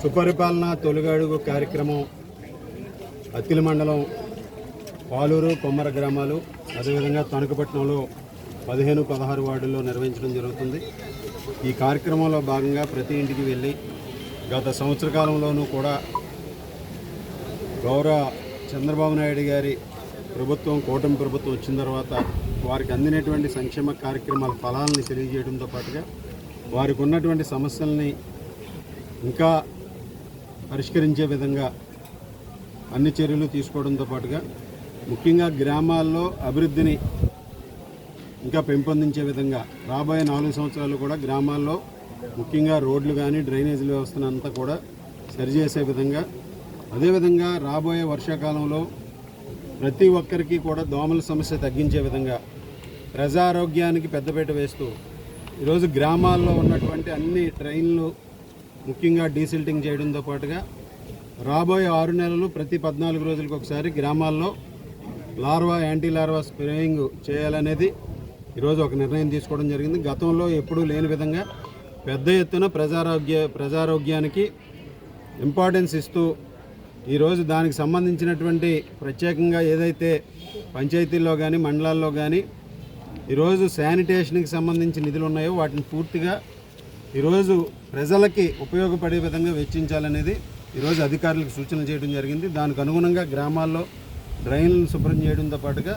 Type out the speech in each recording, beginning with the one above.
సుపరిపాలన తొలిగడుగు కార్యక్రమం అత్తిలి మండలం పాలూరు కొమ్మర గ్రామాలు అదేవిధంగా తణుకుపట్నంలో పదిహేను పదహారు వార్డుల్లో నిర్వహించడం జరుగుతుంది. ఈ కార్యక్రమంలో భాగంగా ప్రతి ఇంటికి వెళ్ళి గత సంవత్సర కాలంలోనూ కూడా గౌరవ చంద్రబాబు నాయుడు గారి ప్రభుత్వం కూటమి ప్రభుత్వం వచ్చిన తర్వాత వారికి అందినటువంటి సంక్షేమ కార్యక్రమాల ఫలాలని తెలియజేయడంతో పాటుగా వారికి ఉన్నటువంటి సమస్యల్ని ఇంకా పరిష్కరించే విధంగా అన్ని చర్యలు తీసుకోవడంతో పాటుగా ముఖ్యంగా గ్రామాల్లో అభివృద్ధిని ఇంకా పెంపొందించే విధంగా రాబోయే నాలుగు సంవత్సరాలు కూడా గ్రామాల్లో ముఖ్యంగా రోడ్లు కానీ డ్రైనేజీల వ్యవస్థను అంతా కూడా సరిచేసే విధంగా అదేవిధంగా రాబోయే వర్షాకాలంలో ప్రతి ఒక్కరికి కూడా దోమల సమస్య తగ్గించే విధంగా ప్రజారోగ్యానికి పెద్దపీట వేస్తూ ఈరోజు గ్రామాల్లో ఉన్నటువంటి అన్ని ట్రైన్లు ముఖ్యంగా డీసిల్టింగ్ చేయడంతో పాటుగా రాబోయే ఆరు నెలలు ప్రతి పద్నాలుగు రోజులకు ఒకసారి గ్రామాల్లో లార్వా యాంటీ లార్వా స్ప్రేయింగ్ చేయాలనేది ఈరోజు ఒక నిర్ణయం తీసుకోవడం జరిగింది. గతంలో ఎప్పుడూ లేని విధంగా పెద్ద ఎత్తున ప్రజారోగ్య ప్రజారోగ్యానికి ఇంపార్టెన్స్ ఇస్తూ ఈరోజు దానికి సంబంధించినటువంటి ప్రత్యేకంగా ఏదైతే పంచాయతీల్లో కానీ మండలాల్లో కానీ ఈరోజు శానిటేషన్కి సంబంధించి నిధులు ఉన్నాయో వాటిని పూర్తిగా ఈరోజు ప్రజలకి ఉపయోగపడే విధంగా వెచ్చించాలనేది ఈరోజు అధికారులకు సూచన చేయడం జరిగింది. దానికి అనుగుణంగా గ్రామాల్లో డ్రైన్లను శుభ్రం చేయడంతో పాటుగా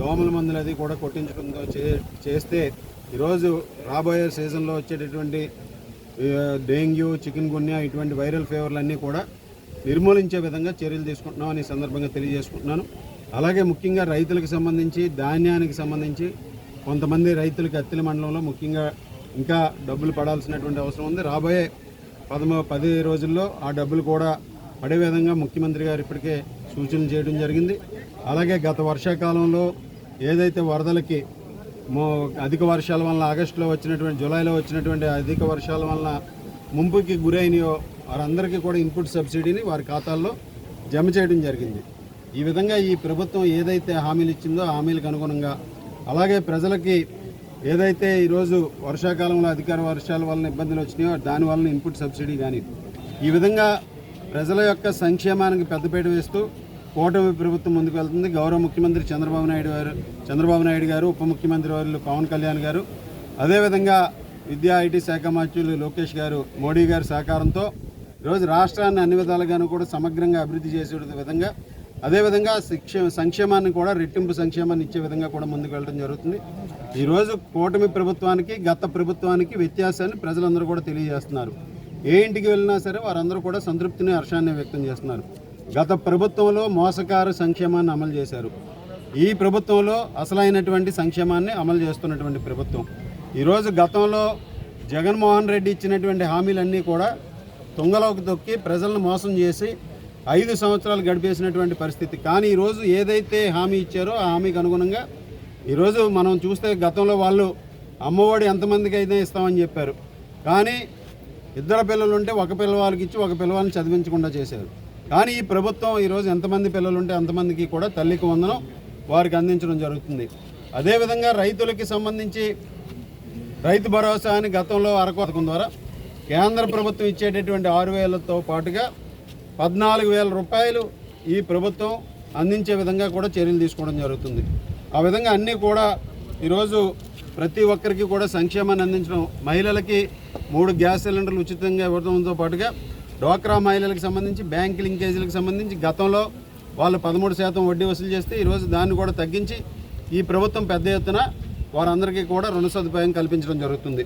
దోమల మందులు అది కూడా కొట్టించడంతో చే చేస్తే ఈరోజు రాబోయే సీజన్లో వచ్చేటటువంటి డెంగ్యూ చికెన్ గున్యా ఇటువంటి వైరల్ ఫీవర్లన్నీ కూడా నిర్మూలించే విధంగా చర్యలు తీసుకుంటున్నామని సందర్భంగా తెలియజేసుకుంటున్నాను. అలాగే ముఖ్యంగా రైతులకు సంబంధించి ధాన్యానికి సంబంధించి కొంతమంది రైతులకు అత్తిలి మండలంలో ముఖ్యంగా ఇంకా డబ్బులు పడాల్సినటువంటి అవసరం ఉంది. రాబోయే పదమూ పది రోజుల్లో ఆ డబ్బులు కూడా పడే విధంగా ముఖ్యమంత్రి గారు ఇప్పటికే సూచనలు చేయడం జరిగింది. అలాగే గత వర్షాకాలంలో ఏదైతే వరదలకి మో అధిక వర్షాల వలన ఆగస్టులో వచ్చినటువంటి జూలైలో వచ్చినటువంటి అధిక వర్షాల వలన ముంపుకి గురైనయో వారందరికీ కూడా ఇన్పుట్ సబ్సిడీని వారి ఖాతాల్లో జమ చేయడం జరిగింది. ఈ విధంగా ఈ ప్రభుత్వం ఏదైతే హామీలు ఇచ్చిందో హామీలకు అనుగుణంగా అలాగే ప్రజలకి ఏదైతే ఈరోజు వర్షాకాలంలో అధికార వర్షాల వలన ఇబ్బందులు వచ్చినాయో దాని వలన ఇన్పుట్ సబ్సిడీ కానీ ఈ విధంగా ప్రజల యొక్క సంక్షేమానికి పెద్దపీట వేస్తూ కూటమి ప్రభుత్వం ముందుకు వెళ్తుంది. గౌరవ ముఖ్యమంత్రి చంద్రబాబు నాయుడు గారు చంద్రబాబు నాయుడు గారు ఉప ముఖ్యమంత్రి వారు పవన్ కళ్యాణ్ గారు అదేవిధంగా విద్యా ఐటీ శాఖ మంత్రులు లోకేష్ గారు మోడీ గారి సహకారంతో ఈరోజు రాష్ట్రాన్ని అన్ని విధాలుగాను కూడా సమగ్రంగా అభివృద్ధి చేసే విధంగా అదేవిధంగా శిక్ష సంక్షేమాన్ని కూడా రెట్టింపు సంక్షేమాన్ని ఇచ్చే విధంగా కూడా ముందుకు వెళ్ళడం జరుగుతుంది. ఈరోజు కూటమి ప్రభుత్వానికి గత ప్రభుత్వానికి వ్యత్యాసాన్ని ప్రజలందరూ కూడా తెలియజేస్తున్నారు. ఏ ఇంటికి వెళ్ళినా సరే వారందరూ కూడా సంతృప్తిని హర్షాన్ని వ్యక్తం చేస్తున్నారు. గత ప్రభుత్వంలో మోసకారు సంక్షేమాన్ని అమలు చేశారు. ఈ ప్రభుత్వంలో అసలైనటువంటి సంక్షేమాన్ని అమలు చేస్తున్నటువంటి ప్రభుత్వం. ఈరోజు గతంలో జగన్మోహన్ రెడ్డి ఇచ్చినటువంటి హామీలన్నీ కూడా తుంగలోకి తొక్కి ప్రజలను మోసం చేసి ఐదు సంవత్సరాలు గడిపేసినటువంటి పరిస్థితి. కానీ ఈరోజు ఏదైతే హామీ ఇచ్చారో ఆ హామీకి అనుగుణంగా ఈరోజు మనం చూస్తే గతంలో వాళ్ళు అమ్మఒడి ఎంతమందికి అయితే ఇస్తామని చెప్పారు. కానీ ఇద్దరు పిల్లలు ఉంటే ఒక పిల్లవాళ్ళకి ఇచ్చి ఒక పిల్లవాళ్ళని చదివించకుండా చేశారు. కానీ ఈ ప్రభుత్వం ఈరోజు ఎంతమంది పిల్లలు ఉంటే అంతమందికి కూడా తల్లికి వందనం వారికి అందించడం జరుగుతుంది. అదేవిధంగా రైతులకి సంబంధించి రైతు భరోసా అని గతంలో అరకు పథకం ద్వారా కేంద్ర ప్రభుత్వం ఇచ్చేటటువంటి ఆరు వేలతో పాటుగా పద్నాలుగు వేల రూపాయలు ఈ ప్రభుత్వం అందించే విధంగా కూడా చర్యలు తీసుకోవడం జరుగుతుంది. ఆ విధంగా అన్నీ కూడా ఈరోజు ప్రతి ఒక్కరికి కూడా సంక్షేమాన్ని అందించడం మహిళలకి మూడు గ్యాస్ సిలిండర్లు ఉచితంగా ఇవ్వడంతో పాటుగా డ్వాక్రా మహిళలకు సంబంధించి బ్యాంక్ లింకేజీలకు సంబంధించి గతంలో వాళ్ళు పదమూడు శాతం వడ్డీ వసూలు చేస్తే ఈరోజు దాన్ని కూడా తగ్గించి ఈ ప్రభుత్వం పెద్ద ఎత్తున వారందరికీ కూడా రుణ సదుపాయం కల్పించడం జరుగుతుంది.